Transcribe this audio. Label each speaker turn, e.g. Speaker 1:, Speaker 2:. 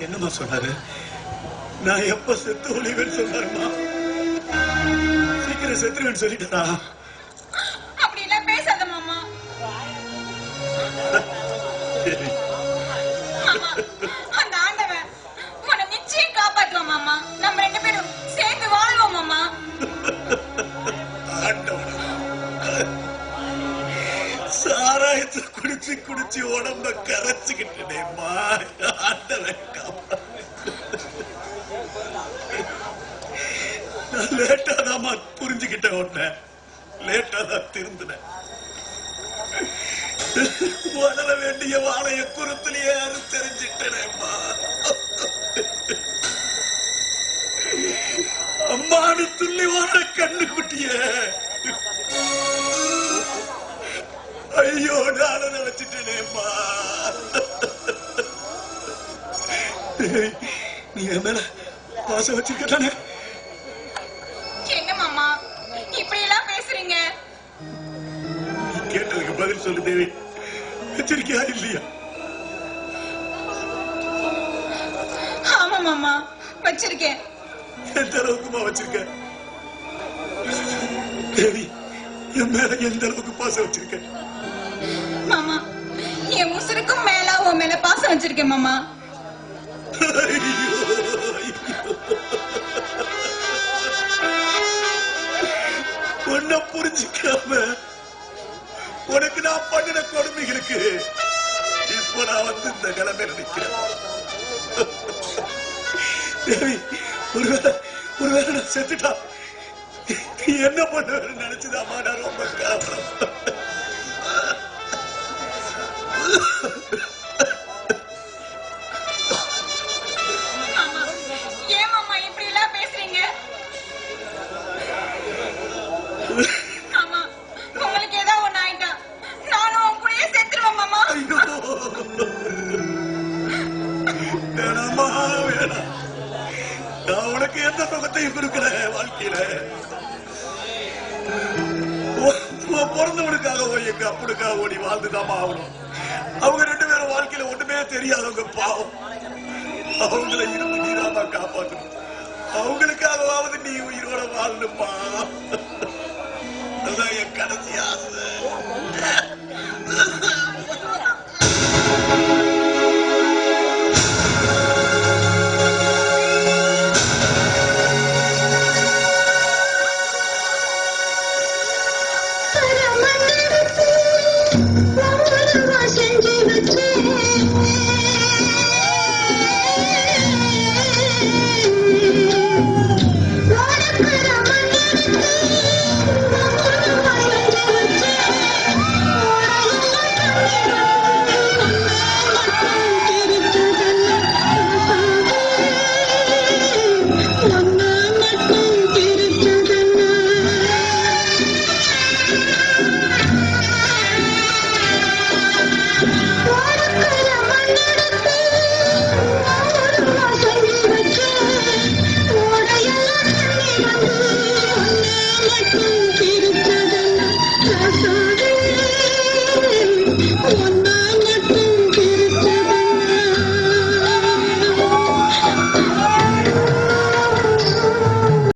Speaker 1: என்னம்மா சொன்னாரு நான் எப்ப செத்து ஒளிவேன்னு சொன்னாருமா சீக்கிரம் செத்துருவேன்னு சொல்லிட்டாரா
Speaker 2: அப்படி எல்லாம் பேசாத மாமா.
Speaker 1: சரி.
Speaker 2: மாமா, அந்த ஆண்டவன் உன்னை நிச்சயம் காப்பாற்றுவான் மாமா நம்ம ரெண்டு பேரும் சேர்ந்து வாழ்வோம் மாமா
Speaker 1: ஆண்டவனா. சாராயத்தை குடிச்சு குடிச்சு உடம்ப கரைச்சுக்கிட்டேமா ஆண்டவன் காப்பா நான் லேட்டா தான் புரிஞ்சுக்கிட்டேன் உடனே லேட்டா தான் திருந்தினேன் வளர வேண்டிய வாழைய குரத்திலேயே யாரும் தெரிஞ்சிட்டேனேம்மா அம்மானு துள்ளி வாழ கண்ணு குட்டிய ஐயோ நான நினைச்சிட்டேனேம்மா நீ என் மேல பாசம் பதில் சொல்லு தேவி வச்சிருக்கியா இல்லையா?
Speaker 2: ஆமா மாமா வச்சிருக்கேன்.
Speaker 1: எந்த அளவுக்குமா வச்சிருக்க? தேவி என் மேல எந்த அளவுக்கு பாசம் வச்சிருக்க?
Speaker 2: மாமா என் உசுருக்கும் மேல உன் மேல பாசம் வச்சிருக்கேன் மாமா.
Speaker 1: உன்னை புரிஞ்சுக்காம உனக்கு நான் பண்ணின கொடுமைகளுக்கு இப்போ நான் வந்து இந்த நிலைமையில நிக்கிறேன் தேவி ஒருவேளை ஒருவேளை நான் செத்துட்டா நீ என்ன பண்ணுவேன்னு நினைச்சுதாம்மா நான் ரொம்ப காரணம் Yeah. உனக்கு எந்த சுகத்தையும் இருக்கிற வாழ்க்கையில. உன் உன் பிறந்தவனுக்காக எங்க அப்பனுக்காக ஓடி வாழ்ந்துதாமா ஆகணும். அவங்க ரெண்டு பேரும் வாழ்க்கையில ஒண்ணுமே தெரியாதவங்க பாவம். அவங்கள இருந்து நீதான் காப்பாற்றணும் அவங்களுக்காகவாவது நீ உயிரோட வாழணுமா
Speaker 3: வச்சு